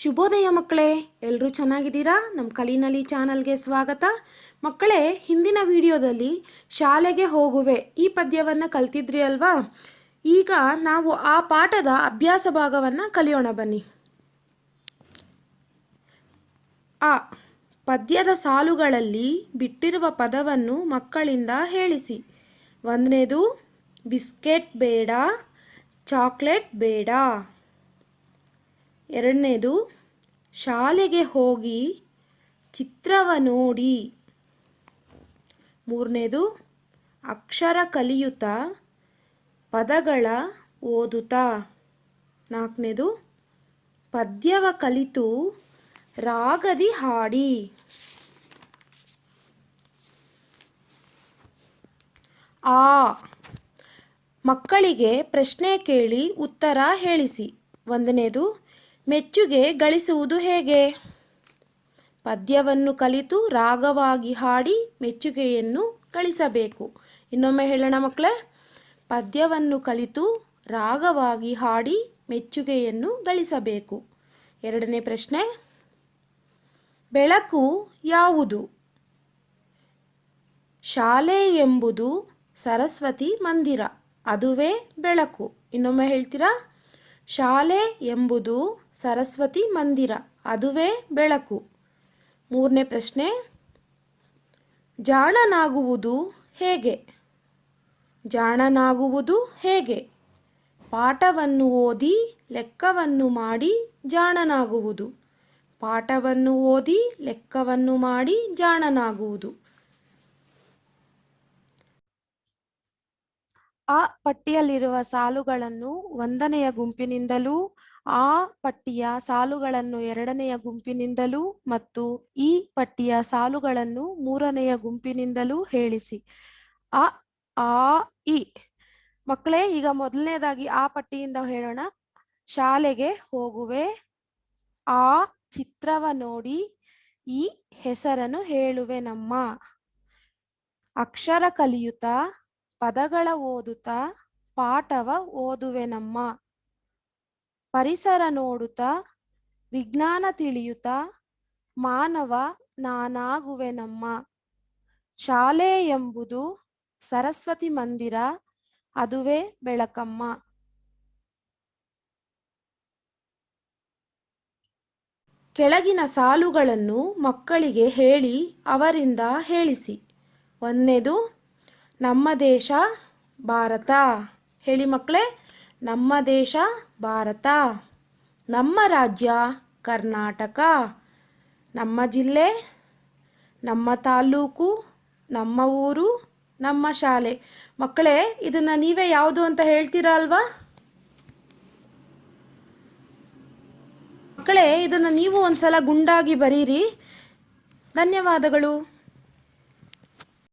ಶುಭೋದಯ ಮಕ್ಕಳೇ ಎಲ್ಲರೂ ಚೆನ್ನಾಗಿದ್ದೀರಾ? ನಮ್ಮ ಕಲಿನಲಿ ಚಾನಲ್ಗೆ ಸ್ವಾಗತ. ಮಕ್ಕಳೇ, ಹಿಂದಿನ ವಿಡಿಯೋದಲ್ಲಿ ಶಾಲೆಗೆ ಹೋಗುವೆ ಈ ಪದ್ಯವನ್ನು ಕಲ್ತಿದ್ರಿ ಅಲ್ವಾ? ಈಗ ನಾವು ಆ ಪಾಠದ ಅಭ್ಯಾಸ ಭಾಗವನ್ನು ಕಲಿಯೋಣ ಬನ್ನಿ. ಆ, ಪದ್ಯದ ಸಾಲುಗಳಲ್ಲಿ ಬಿಟ್ಟಿರುವ ಪದವನ್ನು ಮಕ್ಕಳಿಂದ ಹೇಳಿಸಿ. ಒಂದನೇದು, ಬಿಸ್ಕೆಟ್ ಬೇಡ, ಚಾಕ್ಲೇಟ್ ಬೇಡ. ಎರಡನೇದು, ಶಾಲೆಗೆ ಹೋಗಿ ಚಿತ್ರವ ನೋಡಿ. ಮೂರನೇದು, ಅಕ್ಷರ ಕಲಿಯುತ್ತ ಪದಗಳ ಓದುತ್ತಾ ನಾಲ್ಕನೇದು, ಪದ್ಯವ ಕಲಿತು ರಾಗದಿ ಹಾಡಿ. ಆ, ಮಕ್ಕಳಿಗೆ ಪ್ರಶ್ನೆ ಕೇಳಿ ಉತ್ತರ ಹೇಳಿಸಿ. ಒಂದನೇದು ಮೆಚ್ಚುಗೆ ಗಳಿಸುವುದು ಹೇಗೆ? ಪದ್ಯವನ್ನು ಕಲಿತು ರಾಗವಾಗಿ ಹಾಡಿ ಮೆಚ್ಚುಗೆಯನ್ನು ಗಳಿಸಬೇಕು. ಇನ್ನೊಮ್ಮೆ ಹೇಳೋಣ ಮಕ್ಕಳೇ. ಪದ್ಯವನ್ನು ಕಲಿತು ರಾಗವಾಗಿ ಹಾಡಿ ಮೆಚ್ಚುಗೆಯನ್ನು ಗಳಿಸಬೇಕು. ಎರಡನೇ ಪ್ರಶ್ನೆ. ಬೆಳಕು ಯಾವುದು? ಶಾಲೆ ಎಂಬುದು ಸರಸ್ವತಿ ಮಂದಿರ. ಅದುವೇ ಬೆಳಕು. ಇನ್ನೊಮ್ಮೆ ಹೇಳ್ತೀರಾ? ಶಾಲೆ ಎಂಬುದು ಸರಸ್ವತಿ ಮಂದಿರ, ಅದುವೇ ಬೆಳಕು. ಮೂರನೇ ಪ್ರಶ್ನೆ, ಜಾಣನಾಗುವುದು ಹೇಗೆ? ಜಾಣನಾಗುವುದು ಹೇಗೆ? ಪಾಠವನ್ನು ಓದಿ, ಲೆಕ್ಕವನ್ನು ಮಾಡಿ ಜಾಣನಾಗುವುದು. ಪಾಠವನ್ನು ಓದಿ, ಲೆಕ್ಕವನ್ನು ಮಾಡಿ ಜಾಣನಾಗುವುದು. ಆ ಪಟ್ಟಿಯಲ್ಲಿರುವ ಸಾಲುಗಳನ್ನು ಒಂದನೆಯ ಗುಂಪಿನಿಂದಲೂ, ಆ ಪಟ್ಟಿಯ ಸಾಲುಗಳನ್ನು ಎರಡನೆಯ ಗುಂಪಿನಿಂದಲೂ ಮತ್ತು ಈ ಪಟ್ಟಿಯ ಸಾಲುಗಳನ್ನು ಮೂರನೆಯ ಗುಂಪಿನಿಂದಲೂ ಹೇಳಿಸಿ. ಅ, ಆ, ಇ. ಮಕ್ಕಳೇ, ಈಗ ಮೊದಲನೇದಾಗಿ ಆ ಪಟ್ಟಿಯಿಂದ ಹೇಳೋಣ. ಶಾಲೆಗೆ ಹೋಗುವೆ. ಆ ಚಿತ್ರವ ನೋಡಿ, ಈ ಹೆಸರನ್ನು ಹೇಳುವೆ ನಮ್ಮ. ಅಕ್ಷರ ಕಲಿಯುತ್ತಾ ಪದಗಳ ಓದುತ್ತಾ ಪಾಠವ ಓದುವೆನಮ್ಮ. ಪರಿಸರ ನೋಡುತ್ತಾ ವಿಜ್ಞಾನ ತಿಳಿಯುತ್ತಾ ಮಾನವ ನಾನಾಗುವೆನಮ್ಮ. ಶಾಲೆ ಎಂಬುದು ಸರಸ್ವತಿ ಮಂದಿರ, ಅದುವೇ ಬೆಳಕಮ್ಮ. ಕೆಳಗಿನ ಸಾಲುಗಳನ್ನು ಮಕ್ಕಳಿಗೆ ಹೇಳಿ ಅವರಿಂದ ಹೇಳಿಸಿ. ಒಂದನೇದು ನಮ್ಮ ದೇಶ ಭಾರತ. ಹೇಳಿ ಮಕ್ಕಳೇ, ನಮ್ಮ ದೇಶ ಭಾರತ. ನಮ್ಮ ರಾಜ್ಯ ಕರ್ನಾಟಕ. ನಮ್ಮ ಜಿಲ್ಲೆ, ನಮ್ಮ ತಾಲೂಕು, ನಮ್ಮ ಊರು, ನಮ್ಮ ಶಾಲೆ. ಮಕ್ಕಳೇ, ಇದನ್ನು ನೀವೇ ಯಾವುದು ಅಂತ ಹೇಳ್ತೀರಾ ಅಲ್ವಾ? ಮಕ್ಕಳೇ, ಇದನ್ನು ನೀವು ಒಂದ್ಸಲ ಗುಂಡಾಗಿ ಬರೀರಿ. ಧನ್ಯವಾದಗಳು.